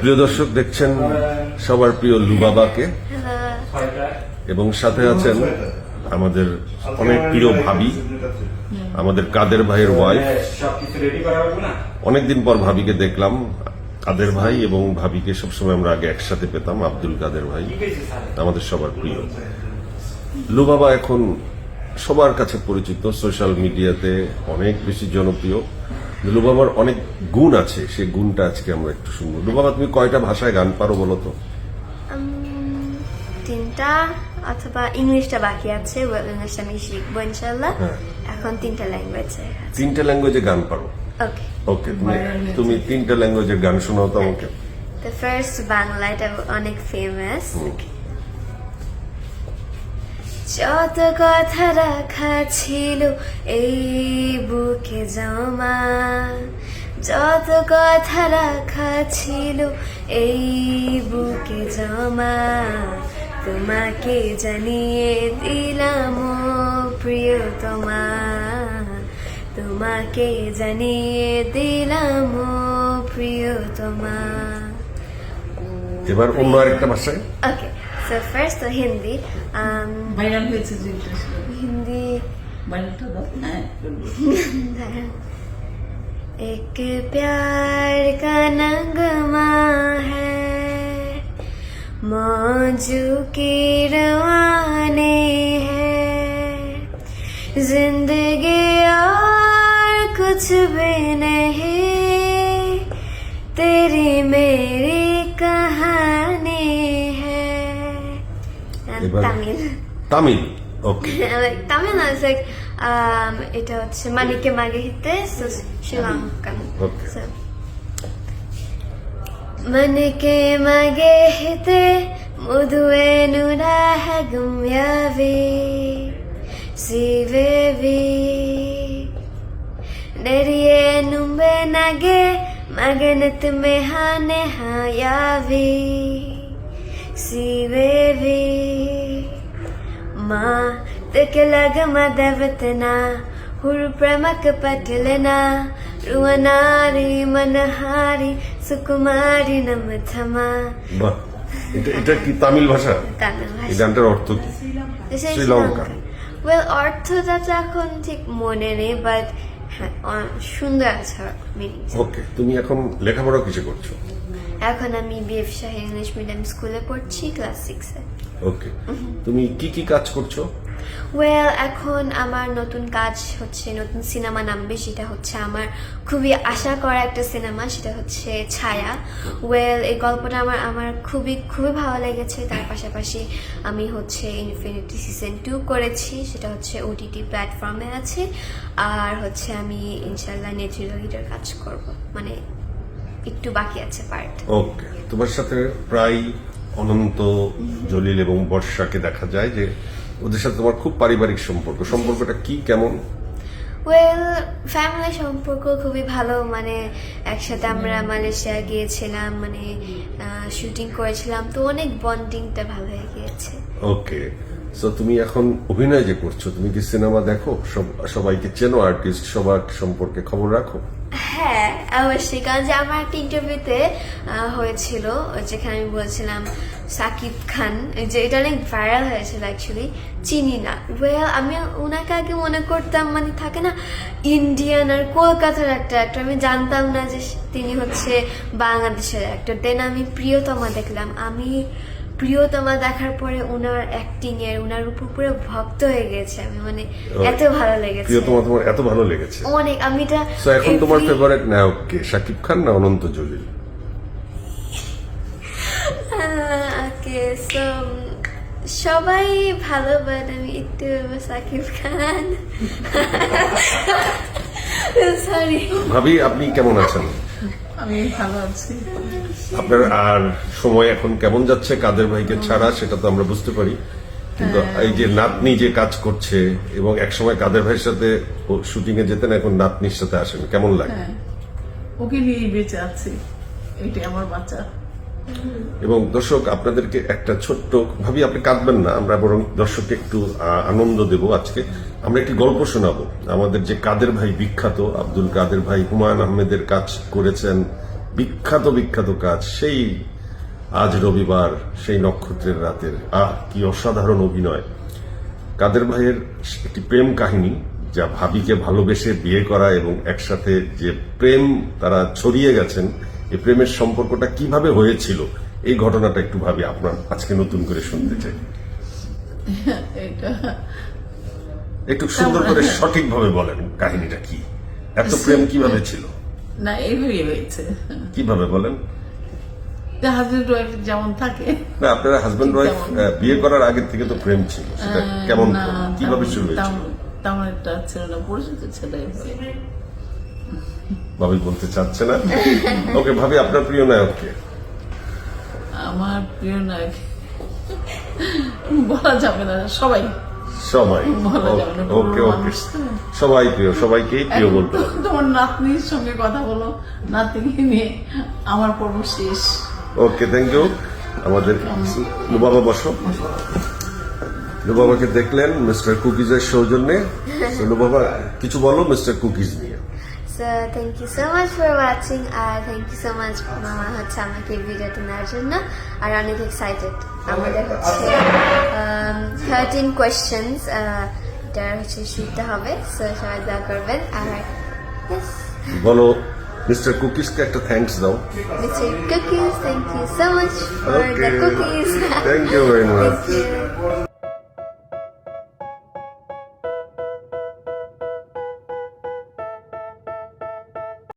প্রিয় দর্শক, দেখছেন সবার প্রিয় লুবাবাকে এবং সাথে আছেন আমাদের অনেক প্রিয় ভাবি, আমাদের কাদের ভাইয়ের ওয়াইফ অনেকদিন পর ভাবিকে দেখলাম, কাদের ভাই এবং ভাবিকে সবসময় আমরা আগে একসাথে পেতাম, আব্দুল কাদের ভাই, আমাদের সবার প্রিয়। লুবাবা এখন সবার কাছে পরিচিত সোশ্যাল মিডিয়াতে অনেক বেশি জনপ্রিয়। লুবাবার অনেক গুণ আছে সেই গুণটা আজকে আমরা একটু শুনব। লুবাবা তুমি কয়টা ভাষায় গান পারো বলো তো? তিনটা অথবা ইংলিশটা বাকি আছে ওয়েল ইংলিশ আমি শিখব ইনশাল্লাহ হ্যাঁ। এখন তিনটা ল্যাঙ্গুয়েজে তিনটা ল্যাঙ্গুয়েজে গান পারো? ওকে ওকে তুমি তুমি তিনটা ল্যাঙ্গুয়েজের গান শোনাও তো আমাকে। দ্য ফার্স্ট বাংলা এটা অনেক ফেমাস যত কথা রাখা ছিল এই বুকে জমা। যত কথা রাখা ছিল এই বুকে জমা। তোমাকে জানিয়ে দিলাম প্রিয় তোমা তোমাকে জানিয়ে দিলাম ও প্রিয়তমা। এবার অন্য আরেকটা ভাষায়। Okay, So first the Hindi. Um, By language is interesting. Hindi. एक प्यार का नगमा है मौजू की रवाने है ज़िंदगी और कुछ भी And এবার- Tamil. Tamil okay like Tamil is like um এটা হচ্ছে মানিকে মাগে হিতে so শ্রীলঙ্কান Okay. so মানিকে মাগে হিতে মধুয়ে নুরা হগম্যাভি ಸಿವೆವಿ ನೆರಿಯೇ ನುಂಬೆ ನಗೆ ಮಗನತ್ ಮೆಹಾನೆ ಹಾಯಾವಿ ಸಿವೆವಿ ಮಾ ತೆಕೆಲಗ ಮದವತನ ಹುರು ಪ್ರಮಕ ಪಟಲನ ರುವನಾರಿ ಮನಹಾರಿ ಸುಕುಮಾರಿ ನಮ ಥಮ বাহ এটা এটা কি তামিল ভাষা তামিল ভাষা। এই গানটার অর্থ কি This is শ্রীলঙ্কা। ওয়েল অর্থটা তো এখন ঠিক মনে নেই বাট হ্যাঁ অ- সুন্দর আছে মিনিং ওকে তুমি এখন লেখাপড়া কিসে করছো এখন আমি বিএফ শাহী ইংলিশ মিডিয়াম স্কুলে পড়ছি ক্লাস সিক্সে ওকে তুমি কি কি কাজ করছ? ওয়েল এখন আমার নতুন কাজ হচ্ছে নতুন সিনেমা নামবে সেটা হচ্ছে আমার খুবই আশা করা একটা সিনেমা সেটা হচ্ছে ছায়া। ওয়েল এই গল্পটা আমার আমার খুবই খুবই ভালো লেগেছে। তার পাশাপাশি আমি হচ্ছে ইনফিনিটি সিজন টু করেছি সেটা হচ্ছে ওটিটি প্ল্যাটফর্মে আছে। আর হচ্ছে আমি ইনশাল্লাহ নেচুরালিটার কাজ করব। মানে একটু বাকি আছে পার্ট ওকে তোমার সাথে প্রায় অনন্ত জলিল এবং বর্ষাকে দেখা যায় যে ওদের সাথে তোমার খুব পারিবারিক সম্পর্ক। সম্পর্কটা কি কেমন? ওয়েল ফ্যামিলি সম্পর্ক খুবই ভালো মানে একসাথে আমরা মালয়েশিয়া গিয়েছিলাম মানে শুটিং করেছিলাম তো অনেক বন্ডিংটা ভালো হয়ে গিয়েছে। ওকে সো তুমি এখন অভিনয় যে করছ তুমি কি সিনেমা দেখো? সব- সবাইকে চেনো আর্টিস্ট সবার সম্পর্কে খবর রাখো? হ্যাঁ অবশ্যই কারণ যে আমার একটা ইন্টারভিউতে হয়েছিল যেখানে আমি বলছিলাম সাকিব খান যে এটা অনেক ভাইরাল হয়েছিল অ্যাকচুয়ালি চিনি না। ওয়েল আমি ওনাকে আগে মনে করতাম মানে থাকে না ইন্ডিয়ান আর কলকাতার একটা অ্যাক্টর আমি জানতাম না যে তিনি হচ্ছে বাংলাদেশের অ্যাক্টর দেন আমি প্রিয়তমা দেখলাম। আমি প্রিয়তমা দেখার পরে ওনার অ্যাক্টিং এর ওনার উপর পুরো ভক্ত হয়ে গেছে আমি মানে এত ভালো লেগেছে। প্রিয় তোমার তোমার এত ভালো লেগেছে। অনেক আমি এটা সো এখন তোমার ফেভারিট নায়ক কে শাকিব খান না অনন্ত জলিল? ওকে সো সবাই ভালো বাট আমি একটু সাকিব খান। সরি ভাবি আপনি কেমন আছেন? আমি ভালো আছি। আপনার আর সময় এখন কেমন যাচ্ছে কাদের ভাইকে ছাড়া সেটা তো আমরা বুঝতে পারি। কিন্তু এই যে নাতনি যে কাজ করছে এবং একসময় কাদের ভাইয়ের সাথে শুটিং এ যেতেন এখন নাতনির সাথে আসেন কেমন লাগে? হ্যাঁ। ওকে নিয়ে বেঁচে আছি। এটাই আমার বাচ্চা এবং দর্শক, আপনাদেরকে একটা ছোট্ট, ভাবি আপনি কাঁদবেন না, আমরা বরং দর্শককে একটু আনন্দ দেব আজকে। আমরা একটি গল্প শোনাবো। আমাদের যে কাদের ভাই বিখ্যাত, আব্দুল কাদের ভাই হুমায়ুন আহমেদের কাজ করেছেন, বিখ্যাত বিখ্যাত কাজ, সেই আজ রবিবার, সেই নক্ষত্রের রাতের। আহ, কি অসাধারণ অভিনয়। কাদের ভাইয়ের একটি প্রেম কাহিনী, যা ভাবিকে ভালোবেসে বিয়ে করা এবং একসাথে যে প্রেম তারা ছড়িয়ে গেছেন এই প্রেমের সম্পর্কটা কীভাবে হয়েছিল? এই ঘটনাটা একটু ভাবি আপনার আজকে নতুন করে শুনতে চাই। একটু সুন্দর করে সঠিকভাবে বলেন কাহিনীটা কি? এত প্রেম কীভাবে ছিল? না এইভাবেই হয়েছে। কীভাবে বলেন? হাজবেন্ড ওয়াইফ যেমন থাকে। না আপনারা হাজবেন্ড ওয়াইফ বিয়ে করার আগের থেকে তো প্রেম ছিল সেটা কেমন কীভাবে শুরু হয়েছিল? তেমন একটা ছিল না পরিচিত ছেলে। ভাবি বলতে চাচ্ছে না। ওকে ভাবি আপনার প্রিয় নায়ককে আমার প্রিয় নায়ক বলা যাবে না সবাই। সবাই। ওকে ওকে। সবাই প্রিয় সবাইকেই প্রিয় বলতে তোমার নাতনির সঙ্গে কথা বলো নাতনিকে নিয়ে আমার পর্ব শেষ। ওকে থ্যাংক ইউ আমাদের লুবাবা বসো। লুবাবাকে দেখলেন মিস্টার কুকিজের সৌজন্যে। লুবাবা কিছু বলো মিস্টার কুকিজ নিয়ে। So thank you so much for watching R thank you so much মামা হচ্ছে আমাকে এই ভিডিওটা নেওয়ার জন্য আর অনেক এক্সাইটেড আমাদের হচ্ছে থার্টিন কোয়েশ্চেন্স এটা হচ্ছে শিখতে হবে সো সবাই দা করবেন আর yes, বলো মিস্টার কুকিজকে একটা থ্যাঙ্কস দাও Mr. Cookies, thank you so much for the Okay. cookies. Thank you very much.